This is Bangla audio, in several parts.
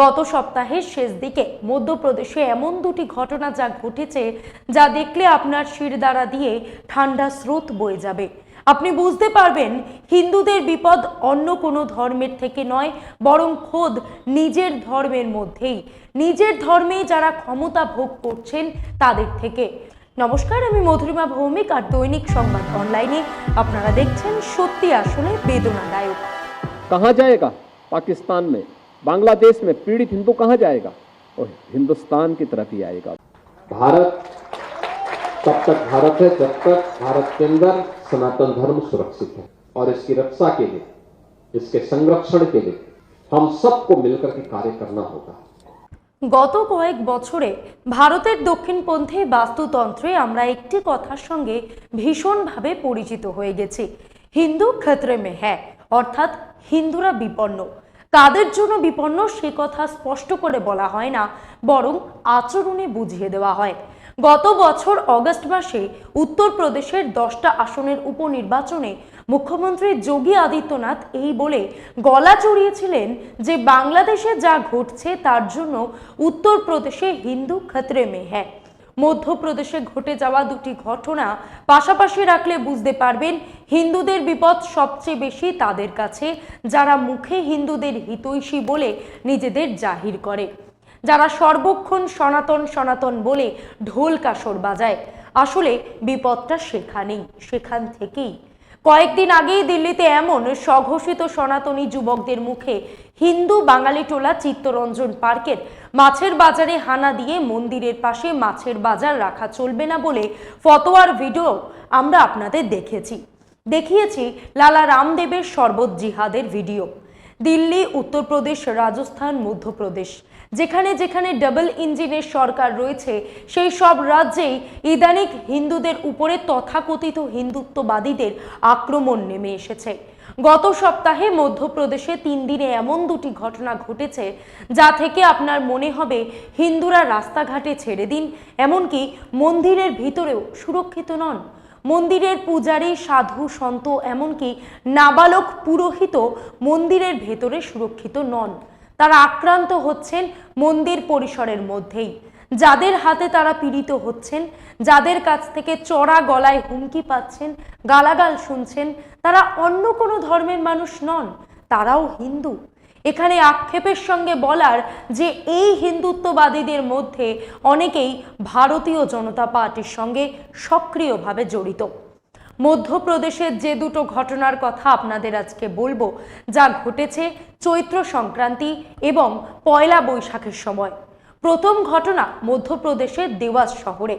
গত সপ্তাহের শেষ দিকে মধ্যপ্রদেশে এমন দুটি ঘটনা যা ঘটেছে যা দেখলে আপনার শিরদাঁড়া দিয়ে ঠান্ডা স্রোত বয়ে যাবে। আপনি বুঝতে পারবেন, হিন্দুদের বিপদ অন্য কোনো ধর্মের থেকে নয়, বরং খোদ নিজের ধর্মের মধ্যেই। নিজের ধর্মে যারা ক্ষমতা ভোগ করছেন তাদের থেকে। নমস্কার, আমি মধুরিমা ভৌমিক আর দৈনিক সংবাদ অনলাইনে আপনারা দেখছেন সত্যি আসলে বেদনাদায়ক। কাহা যায় পাকিস্তান बांग्लादेश में पीड़ित हिंदू कहाँ जाएगा और हिंदुस्तान की तरफ ही आएगा भारत तब तक भारत है जब तक भारत के अंदर सनातन धर्म सुरक्षित है और इसकी रक्षा के लिए इसके संरक्षण के लिए हम सबको मिलकर के कार्य करना होगा গত কয়েক বছরে ভারতের দক্ষিণপন্থী বাস্তুতন্ত্রে আমরা একটি কথার সঙ্গে ভীষণভাবে পরিচিত হয়ে গেছি হিন্দু ক্ষেত্রে মে হ্যাঁ অর্থাৎ হিন্দুরা বিপন্ন কাদের জন্য বিপন্ন সে কথা স্পষ্ট করে বলা হয় না, বরং আচরণে বুঝিয়ে দেওয়া হয়। গত বছর অগস্ট মাসে উত্তরপ্রদেশের দশটা আসনের উপনির্বাচনে মুখ্যমন্ত্রী যোগী আদিত্যনাথ এই বলে গলা চড়িয়েছিলেন যে বাংলাদেশে যা ঘটছে তার জন্য উত্তরপ্রদেশে হিন্দু ক্ষেত্রে মে হ্যাঁ মধ্যপ্রদেশে ঘটে যাওয়া দুটি ঘটনা পাশাপাশি রাখলে বুঝতে পারবেন হিন্দুদের বিপদ সবচেয়ে বেশি তাদের কাছে, যারা মুখে হিন্দুদের হিতৈষী বলে নিজেদের জাহির করে। যারা সর্বক্ষণ সনাতন সনাতন বলে ঢোল কাসর বাজায়। আসলে বিপদটা সেখানেই, সেখান থেকেই। কয়েকদিন আগেই দিল্লিতে এমন স্বঘোষিত সনাতনী যুবকদের মুখে হিন্দু বাঙালি টোলা চিত্তরঞ্জন পার্কের মাছের বাজারে হানা দিয়ে মন্দিরের পাশে মাছের বাজার রাখা চলবে না বলে ফতোয়ার ভিডিও আমরা আপনাদের দেখেছি। দেখিয়েছি লালা রামদেবের শরবত জিহাদের ভিডিও। দিল্লি, উত্তরপ্রদেশ, রাজস্থান, মধ্যপ্রদেশ। যেখানে যেখানে ডাবল ইঞ্জিনের সরকার রয়েছে, সেই সব রাজ্যেই ইদানিক হিন্দুদের উপরে তথাকথিত হিন্দুত্ববাদীদের আক্রমণ নেমে এসেছে। গত সপ্তাহে মধ্যপ্রদেশে তিন দিনে এমন দুটি ঘটনা ঘটেছে যা থেকে আপনার মনে হবে, হিন্দুরা রাস্তাঘাটে ছেড়ে দিন, এমনকি মন্দিরের ভিতরেও সুরক্ষিত নন। মন্দিরের পূজারী, সাধু, সন্ত, এমনকি নাবালক পুরোহিত মন্দিরের ভেতরে সুরক্ষিত নন। তারা আক্রান্ত হচ্ছেন মন্দির পরিসরের মধ্যেই। যাদের হাতে তারা পীড়িত হচ্ছেন, যাদের কাছ থেকে চড়া গলায় হুমকি পাচ্ছেন, গালাগাল শুনছেন, তারা অন্য কোনো ধর্মের মানুষ নন, তারাও হিন্দু। এখানে আক্ষেপের সঙ্গে বলার যে এই হিন্দুত্ববাদীদের মধ্যে অনেকেই ভারতীয় জনতা পার্টির সঙ্গে সক্রিয়ভাবে জড়িত। মধ্যপ্রদেশের যে দুটো ঘটনার কথা আপনাদের আজকে বলব, যা ঘটেছে চৈত্র সংক্রান্তি এবং পয়লা বৈশাখের সময়। প্রথম ঘটনা মধ্যপ্রদেশের দেওয়াস শহরে,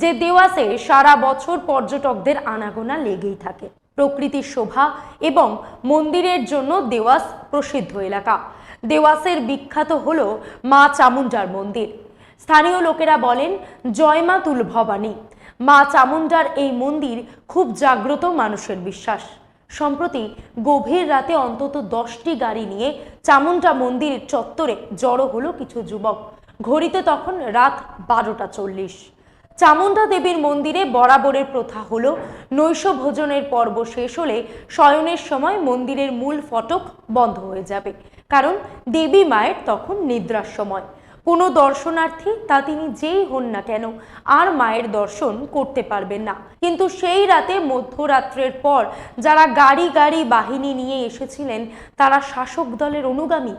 যে দেওয়াসে সারা বছর পর্যটকদের আনাগোনা লেগেই থাকে। প্রকৃতির শোভা এবং মন্দিরের জন্য দেওয়াস প্রসিদ্ধ এলাকা। দেওয়াসের বিখ্যাত হল মা চামুণ্ডার মন্দির। স্থানীয় লোকেরা বলেন, জয় মা তুল ভবানী মা চামুণ্ডার এই মন্দির খুব জাগ্রত মানুষের বিশ্বাস। সম্প্রতি গভীর রাতে অন্তত দশটি গাড়ি নিয়ে চামুণ্ডা মন্দিরের চত্বরে জড়ো হলো কিছু যুবক। ঘড়িতে তখন রাত বারোটা চল্লিশ। চামুণ্ডা দেবীর মন্দিরে বরাবরের প্রথা হল, নৈশ ভোজনের পর্ব শেষ হলে শয়নের সময় মন্দিরের মূল ফটক বন্ধ হয়ে যাবে। কারণ দেবী মায়ের তখন নিদ্রার সময়। কোনো দর্শনার্থী তা তিনি যেই হন না কেন, আর মায়ের দর্শন করতে পারবেন না। কিন্তু সেই রাতে মধ্যরাত্রের পর যারা গাড়ি গাড়ি বাহিনী নিয়ে এসেছিলেন, তারা শাসক দলের অনুগামী।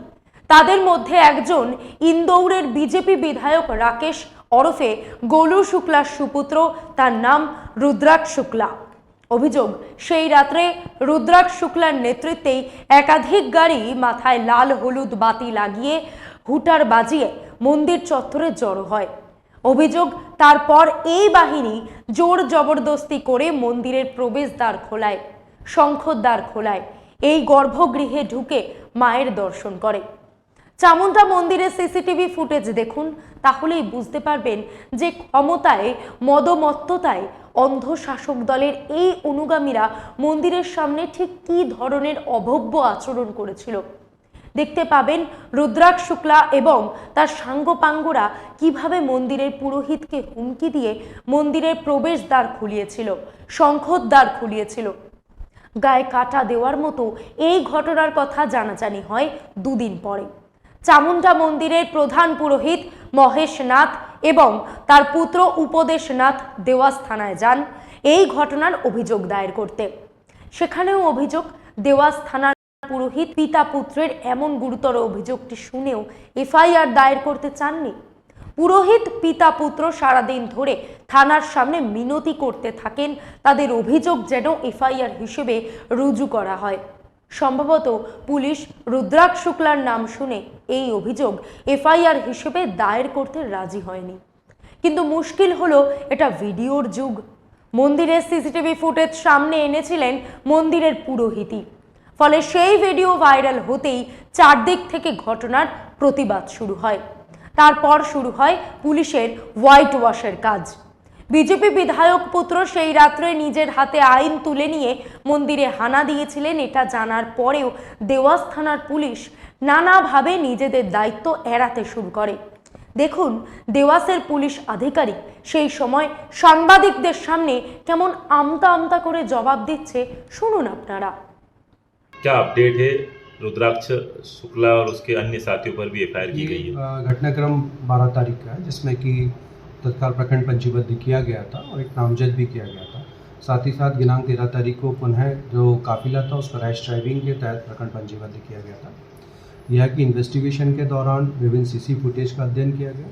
তাদের মধ্যে একজন ইন্দৌরের বিজেপি বিধায়ক রাকেশ ওরফে গোলু শুক্লার সুপুত্র, তার নাম রুদ্রাক শুক্লা। অভিযোগ, সেই রাত্রে রুদ্রাক শুক্লার নেতৃত্বেই একাধিক গাড়ি মাথায় লাল হলুদ বাতি লাগিয়ে হুটার বাজিয়ে মন্দির চত্বরে জড়ো হয়। অভিযোগ, তারপর এই বাহিনী জোর জবরদস্তি করে মন্দিরের প্রবেশদ্বার খোলায়, শঙ্খদ্বার খোলায়। এই গর্ভগৃহে ঢুকে মায়ের দর্শন করে। চামুণ্ডা মন্দিরের সিসিটিভি ফুটেজ দেখুন, তাহলেই বুঝতে পারবেন যে ক্ষমতায়, মদমত্ততায় অন্ধ শাসক দলের এই অনুগামীরা মন্দিরের সামনে ঠিক কী ধরনের অভব্য আচরণ করেছিল। দেখতে পাবেন রুদ্রাক্ষ শুক্লা এবং তার সাঙ্গপাঙ্গরা কীভাবে মন্দিরের পুরোহিতকে হুমকি দিয়ে মন্দিরের প্রবেশ দ্বার খুলিয়েছিল, শঙ্খদ্বার খুলিয়েছিল। গায়ে কাটা দেওয়ার মতো এই ঘটনার কথা জানাজানি হয় দুদিন পরে। চামুন্ডা মন্দিরের প্রধান পুরোহিত মহেশ নাথ এবং তার পুত্র উপদেশ নাথ দেওয়াস থানায় যান। এই ঘটনার অভিযোগ দায়ের করতে। সেখানেও অভিযোগ দেওয়াস থানার পুরোহিত পিতা পুত্রের এমন গুরুতর অভিযোগটি শুনেও এফআইআর দায়ের করতে চাননি। পুরোহিত পিতা পুত্র সারাদিন ধরে থানার সামনে মিনতি করতে থাকেন। তাদের অভিযোগ যেন এফআইআর হিসেবে রুজু করা হয়। সম্ভবত পুলিশ রুদ্রাক শুক্লার নাম শুনে এই অভিযোগ এফআইআর হিসেবে দায়ের করতে রাজি হয়নি। কিন্তু মুশকিল হলো এটা ভিডিওর যুগ। মন্দিরের সিসিটিভি ফুটেজ সামনে এনেছিলেন মন্দিরের পুরোহিতই। ফলে সেই ভিডিও ভাইরাল হতেই চারদিক থেকে ঘটনার প্রতিবাদ শুরু হয়। তারপর শুরু হয় পুলিশের হোয়াইট ওয়াশের কাজ। বিজেপি বিধায়ক পুত্র সেই রাত্রে নিজের হাতে আইন তুলে নিয়ে মন্দিরে হানা দিয়েছিলেন এটা জানার পরেও দেওয়াস থানার পুলিশ নানাভাবে নিজেদের দায়িত্ব এড়াতে শুরু করে দেখুন দেওয়াসের পুলিশ আধিকারিক সেই সময় সাংবাদিকদের সামনে কেমন আমতা আমতা করে জবাব দিচ্ছে শুনুন আপনারা क्या अपडेट है रुद्राक्ष शुक्ला और उसके अन्य साथियों पर भी एफआईआर की गई है अ, घटनाक्रम 12 तारीख का है जिसमें कि तत्काल प्रखंड पंजीबद्ध किया गया था और एक नामजद भी किया गया था। साथ ही साथ दिनांक तेरह तारीख को पुनः जो काफिला था, उसका रैश ड्राइविंग के तहत प्रखंड पंजीबद्ध किया गया था। यह कि इन्वेस्टिगेशन के दौरान विभिन्न सीसी फुटेज का अध्ययन किया गया,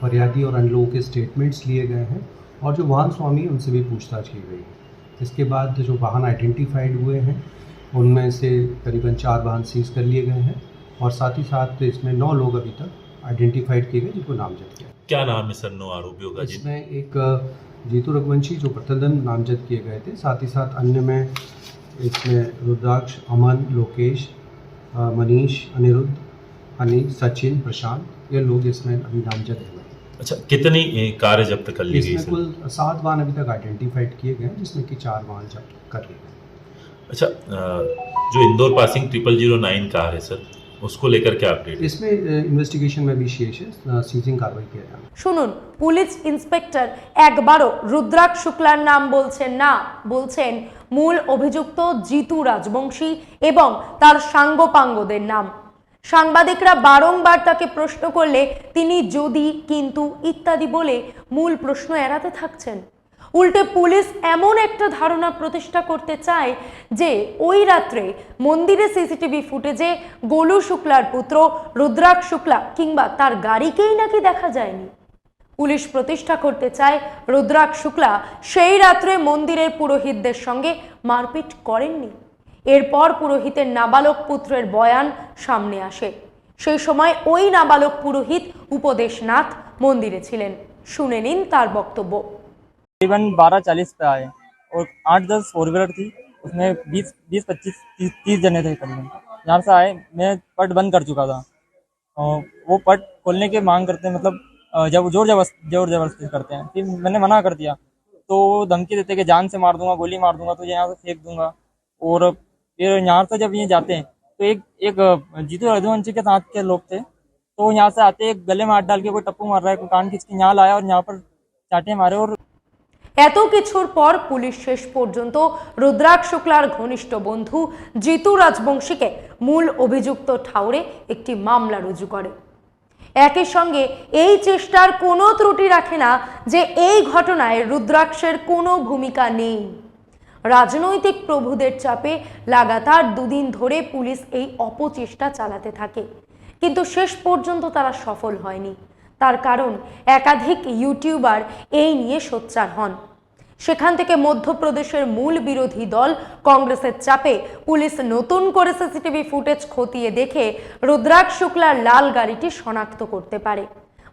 फरियादी और अन्य लोगों के स्टेटमेंट्स लिए गए हैं और जो वाहन स्वामी उनसे भी पूछताछ की गई है। इसके बाद जो वाहन आइडेंटिफाइड हुए हैं, उनमें से करीबन चार वाहन सीज कर लिए गए हैं और साथ ही साथ इसमें नौ लोग अभी तक आइडेंटिफाइड किए गए, जिनको नामजद किया क्या नाम है सर नौ आरोपियों का? जी। इसमें एक जीतू रघुवंशी जो प्रतंदन नामजद किए गए थे साथ ही साथ अन्य में इसमें रुद्राक्ष अमन लोकेश मनीष अनिरुद्ध अनिल सचिन प्रशांत ये लोग इसमें अभी नामजद हुए हैं। अच्छा कितनी कारें जब्त कर ली गई कुल सात वाहन अभी तक आइडेंटिफाइड किए गए हैं जिसमें कि चार वाहन जब्त कर लिए गए अच्छा जो Indore passing triple zero nine car है सर उसको लेकर क्या अपडेट है इसमें इन्वेस्टिगेशन में भी शेष है सीजिंग कार्रवाई किया जाना শুনুন পুলিশ ইন্সপেক্টর একবারও রুদ্রাক্ষ শুক্লার নাম বলছেন না বলছেন মূল অভিযুক্ত জিতু রাজবংশী এবং তার সাঙ্গপাঙ্গদের নাম সাংবাদিকরা বারংবার তাকে প্রশ্ন করলে তিনি যদি কিন্তু ইত্যাদি বলে মূল প্রশ্ন এড়াতে থাকছেন উল্টে পুলিশ এমন একটা ধারণা প্রতিষ্ঠা করতে চায় যে ওই রাত্রে মন্দিরে সিসিটিভি ফুটেজে গোলু শুক্লার পুত্র, রুদ্রাক্ষ শুক্লা কিংবা তার গাড়িকেই নাকি দেখা যায়নি। পুলিশ প্রতিষ্ঠা করতে চায় রুদ্রাক শুক্লা সেই রাত্রে মন্দিরের পুরোহিতদের সঙ্গে মারপিট করেননি। এরপর পুরোহিতের নাবালক পুত্রের বয়ান সামনে আসে। সেই সময় ওই নাবালক পুরোহিত উপদেশনাথ মন্দিরে ছিলেন। শুনে নিন তার বক্তব্য। तकरीबन बारह चालीस पे आए और आठ दस फोर व्हीलर थी, उसमें बीस बीस, पच्चीस, तीस तीस जने थे करीबन। यहाँ से आए, मैं पट बंद कर चुका था। और वो पट खोलने की मांग करते हैं मतलब जब ज़ोर ज़बरदस्त, ज़ोर ज़बरदस्ती करते हैं। फिर मैंने मना कर दिया तो वो धमकी देते कि जान से मार दूँगा, गोली मार दूँगा, तुझे यहाँ से फेंक दूँगा। और फिर यहाँ से जब ये जाते हैं तो एक एक, जीतू रघुवंशी के साथ के लोग थे तो यहाँ से आते एक गले में हाथ डाल के कोई टप्पू मार रहा है, कोई कान खींच के यहाँ लाया और यहाँ पर चाटे मारे और এত কিছুর পর পুলিশ শেষ পর্যন্ত রুদ্রাক্ষ শুক্লার ঘনিষ্ঠ বন্ধু জিতু রাজবংশীকে মূল অভিযুক্ত ঠাউরে একটি মামলা রুজু করে। একই সঙ্গে এই চেষ্টার কোনো ত্রুটি রাখে না যে এই ঘটনায় রুদ্রাক্ষের কোনো ভূমিকা নেই। রাজনৈতিক প্রভুদের চাপে লাগাতার দুদিন ধরে পুলিশ এই অপচেষ্টা চালাতে থাকে। কিন্তু শেষ পর্যন্ত তারা সফল হয়নি। তার কারণ একাধিক ইউটিউবার এই নিয়ে সোচ্চার হন সেখান থেকে মধ্যপ্রদেশের মূল বিরোধী দল কংগ্রেসের চাপে পুলিশ নতুন করে সিসিটিভি ফুটেজ খতিয়ে দেখে রুদ্রাক্ষ শুক্লার লাল গাড়িটি শনাক্ত করতে পারে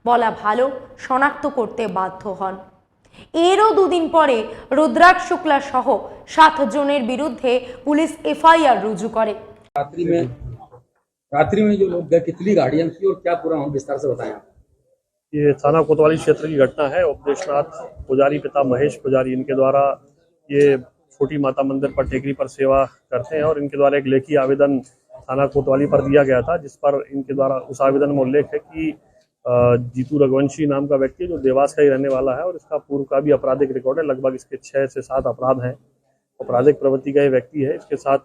বলা ভালো শনাক্ত করতে বাধ্য হন এরও দুদিন পরে রুদ্রাক্ষ শুক্লা সহ সাত জনের বিরুদ্ধে পুলিশ এফআইআর রুজু করে रात्रि में रात्रि में जो लोग गए कितनी गाड़ियां थी और क्या पूरा हम विस्तार से बताएं आप ये थाना कोतवाली क्षेत्र की घटना है। उपदेशनाथ पुजारी पिता महेश पुजारी इनके द्वारा ये छोटी माता मंदिर पर टेकरी पर सेवा करते हैं और इनके द्वारा एक लेखी आवेदन थाना कोतवाली पर दिया गया था, जिस पर इनके द्वारा उस आवेदन में उल्लेख है कि जीतू रघुवंशी नाम का व्यक्ति जो देवास का ही रहने वाला है और इसका पूर्व का भी आपराधिक रिकॉर्ड है। लगभग इसके छः से सात अपराध हैं। आपराधिक प्रवृत्ति का ये व्यक्ति है। इसके साथ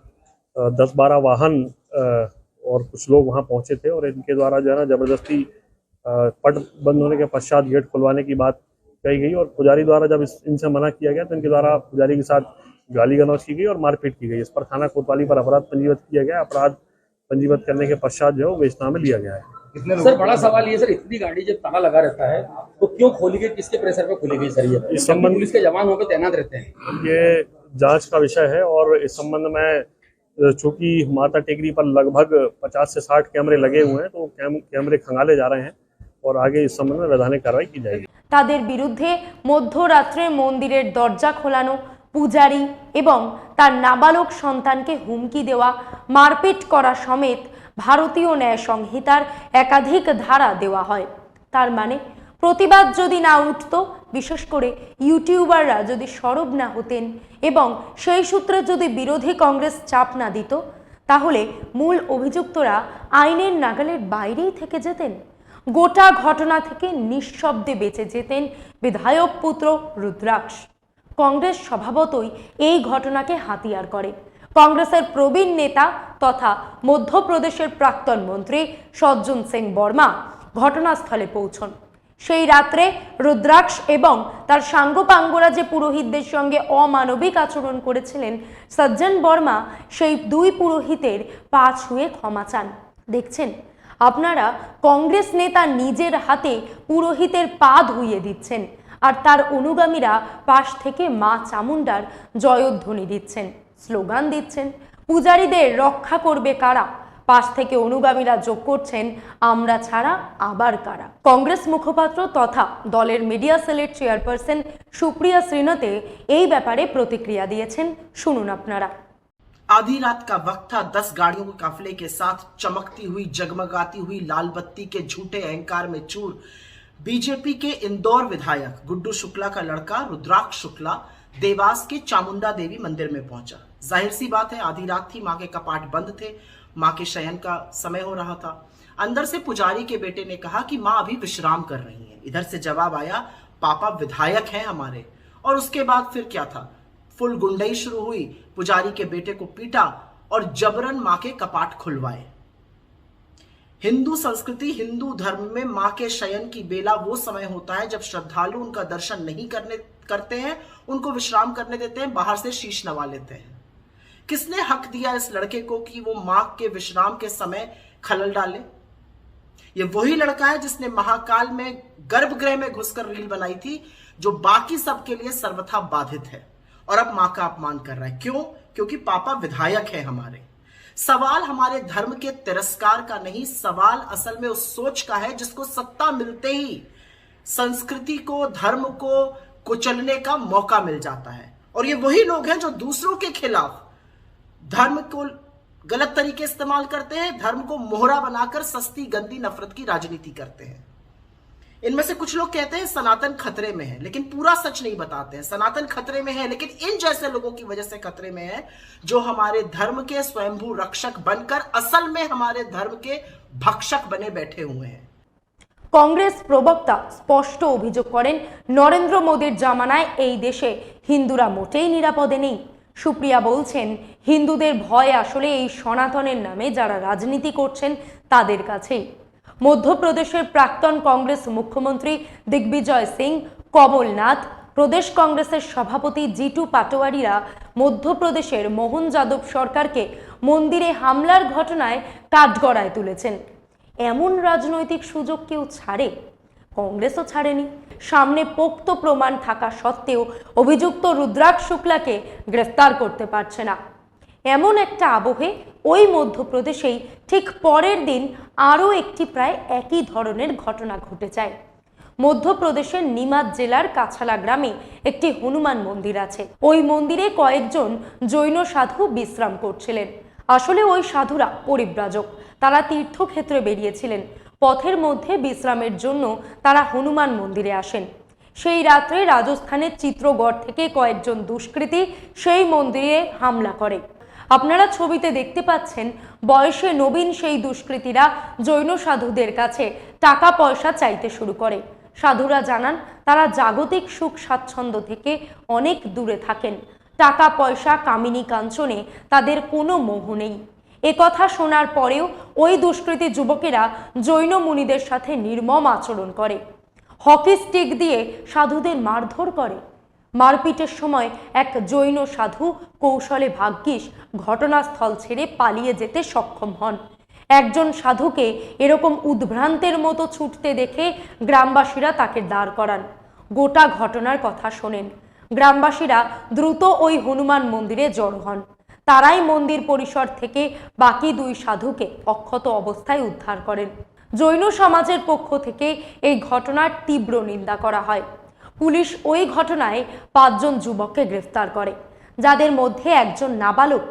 दस बारह वाहन और कुछ लोग वहाँ पहुँचे थे और इनके द्वारा जो है ना ज़बरदस्ती पट बंद होने के पश्चात गेट खुलवाने की बात कही गई और पुजारी द्वारा जब इस इनसे मना किया गया तो इनके द्वारा पुजारी के साथ गाली गलौज की गई और मारपीट की गई। इस पर थाना कोतवाली पर अपराध पंजीबद्ध किया गया। अपराध पंजीबद्ध करने के पश्चात जो है वो बेचना में लिया गया है। सर बड़ा सवाल ये सर इतनी गाड़ी जब ताला लगा रहता है तो क्यों खोली गई किसके प्रेशर पे खोली गई सर ये? इस संबंध- पुलिस के जवान वहाँ पे तैनात रहते हैं। ये जाँच का विषय है और इस संबंध में चूँकि माता टेकरी पर लगभग 50 से 60 कैमरे लगे हुए हैं तो कैम, कैमरे खंगाले जा रहे हैं। और आगे इस संबंध में वैधानिक कार्रवाई की जाएगी তাদের বিরুদ্ধে মধ্যরাত্রে মন্দিরের দরজা খোলানো পূজারী এবং তার নাবালক সন্তানকে হুমকি দেওয়া মারপিট করা সমেত ভারতীয় ন্যায় সংহিতার একাধিক ধারা দেওয়া হয় তার মানে প্রতিবাদ যদি না উঠত বিশেষ করে ইউটিউবাররা যদি সরব না হতেন এবং সেই সূত্রে যদি বিরোধী কংগ্রেস চাপ না দিত তাহলে মূল অভিযুক্তরা আইনের নাগালের বাইরেই থেকে যেতেন গোটা ঘটনা থেকে নিঃশব্দে বেঁচে যেতেন বিধায়ক পুত্র রুদ্রাক্ষ। কংগ্রেস স্বভাবতই এই ঘটনাকে হাতিয়ার করে। কংগ্রেসের প্রবীণ নেতা তথা মধ্যপ্রদেশের প্রাক্তন মন্ত্রী সজ্জন সিং বর্মা ঘটনাস্থলে পৌঁছন। সেই রাত্রে রুদ্রাক্ষ এবং তার সাঙ্গপাঙ্গরা যে পুরোহিতদের সঙ্গে অমানবিক আচরণ করেছিলেন সজ্জন বর্মা, সেই দুই পুরোহিতের পা ছুঁয়ে ক্ষমা চান। দেখছেন আপনারা কংগ্রেস নেতা নিজের হাতে পুরোহিতের পা ধুইয়ে দিচ্ছেন আর তার অনুগামীরা পাশ থেকে মা চামুন্ডার জয়ধ্বনি দিচ্ছেন, স্লোগান দিচ্ছেন, পূজারীদের রক্ষা করবে কারা? পাশ থেকে অনুগামীরা যোগ করছেন, আমরা ছাড়া আবার কারা? কংগ্রেস মুখপাত্র তথা দলের মিডিয়া সেলের চেয়ারপারসন সুপ্রিয়া শ্রীনতে এই ব্যাপারে প্রতিক্রিয়া দিয়েছেন, শুনুন আপনারা। आधी रात का वक्त था। दस गाड़ियों के काफिले के साथ चमकती हुई, जगमगाती हुई, लाल बत्ती के झूठे अहंकार में चूर बीजेपी के इंदौर विधायक गुड्डू शुक्ला का लड़का रुद्राक्ष शुक्ला देवास के चामुंडा देवी मंदिर में पहुँचा। ज़ाहिर सी बात है, आधी रात थी, माँ के कपाट बंद थे, माँ के शयन का समय हो रहा था। अंदर से पुजारी के बेटे ने कहा कि माँ अभी विश्राम कर रही हैं। इधर से जवाब आया, पापा विधायक हैं हमारे। और उसके बाद फिर क्या था? फुल गुंडई शुरू हुई। पुजारी के बेटे को पीटा और जबरन माँ के कपाट खुलवाए। हिंदू संस्कृति, हिंदू धर्म में माँ के शयन की बेला वो समय होता है जब श्रद्धालु उनका दर्शन नहीं करने, करते हैं, उनको विश्राम करने देते हैं, बाहर से शीश नवा लेते हैं। किसने हक दिया इस लड़के को कि वो माँ के विश्राम के समय खलल डाले? ये वही लड़का है जिसने महाकाल में गर्भगृह में घुसकर रील बनाई थी, जो बाकी सबके लिए सर्वथा बाधित है। और अब माँ का अपमान कर रहा है। क्यों? क्योंकि पापा विधायक है हमारे। सवाल हमारे धर्म के तिरस्कार का नहीं, सवाल असल में उस सोच का है जिसको सत्ता मिलते ही संस्कृति को, धर्म को कुचलने का मौका मिल जाता है। और ये वही लोग हैं जो दूसरों के खिलाफ धर्म को गलत तरीके इस्तेमाल करते हैं, धर्म को मोहरा बनाकर सस्ती, गंदी नफरत की राजनीति करते हैं। इनमें से कुछ लोग कहते हैं सनातन खतरे में है लेकिन पूरा सच नहीं बताते हैं सनातन खतरे में है लेकिन इन जैसे लोगों की वजह से खतरे में है जो हमारे धर्म के स्वयंभू रक्षक बनकर असल में हमारे धर्म के भक्षक बने बैठे हुए हैं কংগ্রেস প্রবক্তা স্পষ্ট অভিযোগ করেন নরেন্দ্র মোদীর জামানায় এই দেশে হিন্দুরা মোটেই নিরাপদে নেই সুপ্রিয়া বলছেন হিন্দুদের ভয় আসলে এই সনাতনের নামে যারা রাজনীতি করছেন তাদের কাছেই মধ্যপ্রদেশের প্রাক্তন কংগ্রেস মুখ্যমন্ত্রী দিগ্বিজয় সিং, কমলনাথ, প্রদেশ কংগ্রেসের সভাপতি জিটু পাটোয়ারিরা মধ্যপ্রদেশের মোহন যাদব সরকারকে মন্দিরে হামলার ঘটনায় কাঠগড়ায় তুলেছেন। এমন রাজনৈতিক সুযোগ কেউ ছাড়ে? কংগ্রেসও ছাড়েনি। সামনে পোক্ত প্রমাণ থাকা সত্ত্বেও অভিযুক্ত রুদ্রাক শুক্লাকে গ্রেফতার করতে পারছে না। এমন একটা আবহে ওই মধ্যপ্রদেশেই ঠিক পরের দিন আরও একটি প্রায় একই ধরনের ঘটনা ঘটে যায়। মধ্যপ্রদেশের নিমাদ জেলার কাছালা গ্রামে একটি হনুমান মন্দির আছে। ওই মন্দিরে কয়েকজন জৈন সাধু বিশ্রাম করছিলেন। আসলে ওই সাধুরা পরিব্রাজক। তারা তীর্থক্ষেত্রে বেরিয়েছিলেন। পথের মধ্যে বিশ্রামের জন্য তারা হনুমান মন্দিরে আসেন। সেই রাত্রে রাজস্থানের চিত্রগড় থেকে কয়েকজন দুষ্কৃতী সেই মন্দিরে হামলা করে। আপনারা ছবিতে দেখতে পাচ্ছেন বয়সে নবীন সেই দুষ্কৃতীরা জৈন সাধুদের কাছে টাকা পয়সা চাইতে শুরু করে। সাধুরা জানান, তারা জাগতিক সুখ স্বাচ্ছন্দ্য থেকে অনেক দূরে থাকেন। টাকা পয়সা, কামিনী কাঞ্চনে তাদের কোনো মোহ নেই। কথা শোনার পরেও ওই দুষ্কৃতী যুবকেরা জৈন মুনিদের সাথে নির্মম আচরণ করে। হকি স্টিক দিয়ে সাধুদের মারধর করে। মারপিটের সময় এক জৈন সাধু কৌশলে ভাগ্যিস ঘটনাস্থল ছেড়ে পালিয়ে যেতে সক্ষম হন। একজন সাধুকে এরকম উদ্ভ্রান্তের মতো ছুটতে দেখে গ্রামবাসীরা তাকে দাঁড় করান। গোটা ঘটনার কথা শোনেন। গ্রামবাসীরা দ্রুত ওই হনুমান মন্দিরে জড়ো হন। তারাই মন্দির পরিসর থেকে বাকি দুই সাধুকে অক্ষত অবস্থায় উদ্ধার করেন। জৈন সমাজের পক্ষ থেকে এই ঘটনার তীব্র নিন্দা করা হয়। পুলিশ ওই ঘটনায় পাঁচজন যুবককে গ্রেফতার করে। যাদের মধ্যে একজন নাবালক।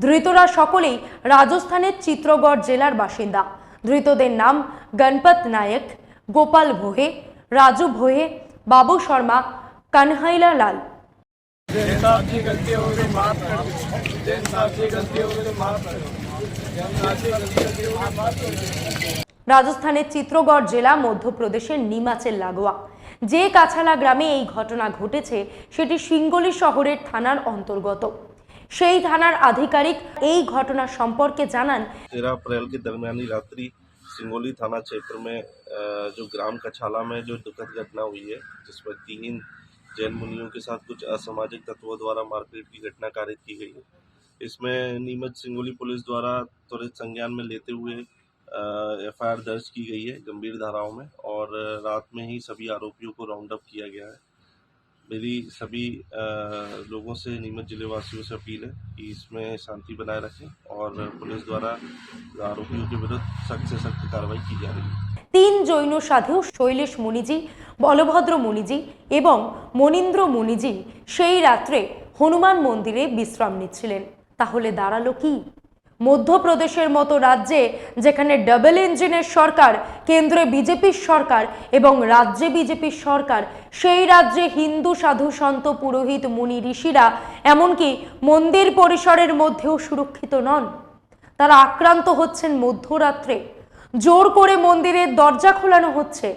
ধৃতরা সকলেই রাজস্থানের চিত্রগড় জেলার বাসিন্দা। ধৃতদের নাম গণপত নায়ক গোপাল ভোহে রাজু ভোহে বাবু শর্মা কানহাইলা লাল। রাজস্থানের চিত্রগড় জেলা মধ্যপ্রদেশের নিমাচের লাগোয়া। যে কাছালা গ্রামে এই ঘটনা ঘটেছে সেটি সিঙ্গলি শহরের থানার অন্তর্গত সেই থানার আধিকারিক এই ঘটনা সম্পর্কে জানান तेरह अप्रैल की दरमियानी रात्रि सिंगोली थाना क्षेत्र में अ, जो ग्राम कछाला में जो दुखद घटना हुई है जिसमें तीन जैन मुनियों के साथ कुछ असामाजिक तत्वों द्वारा मारपीट की घटना कारित की गई है इसमें नीमच सिंगोली पुलिस द्वारा त्वरित संज्ञान में लेते हुए एफ दर्ज की गई है गंभीर धाराओं में और रात में ही सभी आरोपियों को राउंड अप किया गया है मेरी सभी अ, लोगों से नीमच जिले वासियों से अपील है कि इसमें शांति बनाए रखें और पुलिस द्वारा आरोपियों के विरुद्ध सख्त से सख्त कार्रवाई की जा रही है তিন জৈন সাধু শৈলেশ মুনিজি বলভদ্র মুনিজি এবং মনীন্দ্র মুনিজি সেই রাত্রে হনুমান মন্দিরে বিশ্রাম নিচ্ছিলেন তাহলে দাঁড়ালো কি মধ্যপ্রদেশের মতো রাজ্যে, যেখানে ডাবল ইঞ্জিনের সরকার, কেন্দ্রে বিজেপির সরকার এবং রাজ্যে বিজেপির সরকার, সেই রাজ্যে হিন্দু, সাধু, সন্ত, পুরোহিত, মুনি, ঋষিরা এমনকি মন্দির পরিসরের মধ্যেও সুরক্ষিত নন। তারা আক্রান্ত হচ্ছেন মধ্যরাত্রে। জোর করে মন্দিরের দরজা খোলানো হচ্ছে।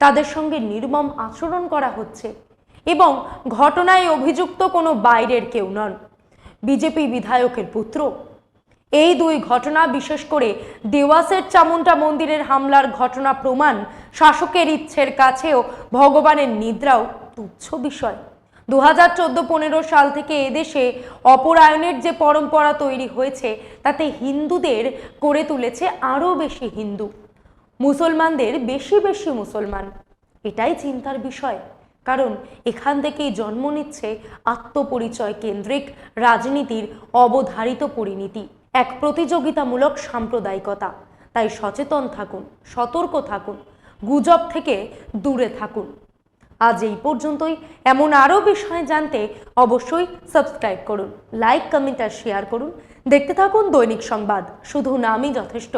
তাদের সঙ্গে নির্মম আচরণ করা হচ্ছে এবং ঘটনায় অভিযুক্ত কোনো বাইরের কেউ নন। বিজেপি বিধায়কের পুত্র। এই দুই ঘটনা, বিশেষ করে দেওয়াসের চামুন্ডা মন্দিরের হামলার ঘটনা প্রমাণ, শাসকের ইচ্ছের কাছেও ভগবানের নিদ্রাও তুচ্ছ বিষয়। দু হাজার চোদ্দ পনেরো সাল থেকে এদেশে অপরায়ণের যে পরম্পরা তৈরি হয়েছে, তাতে হিন্দুদের করে তুলেছে আরও বেশি হিন্দু। মুসলমানদের বেশি বেশি মুসলমান। এটাই চিন্তার বিষয়। কারণ এখান থেকেই জন্ম নিচ্ছে আত্মপরিচয় কেন্দ্রিক রাজনীতির অবধারিত পরিণতি। এক প্রতিযোগিতামূলক সাম্প্রদায়িকতা। তাই সচেতন থাকুন, সতর্ক থাকুন, গুজব থেকে দূরে থাকুন। আজ এই পর্যন্তই। এমন আরও বিষয় জানতে অবশ্যই সাবস্ক্রাইব করুন, লাইক, কমেন্ট আর শেয়ার করুন। দেখতে থাকুন দৈনিক সংবাদ। শুধু নামই যথেষ্ট।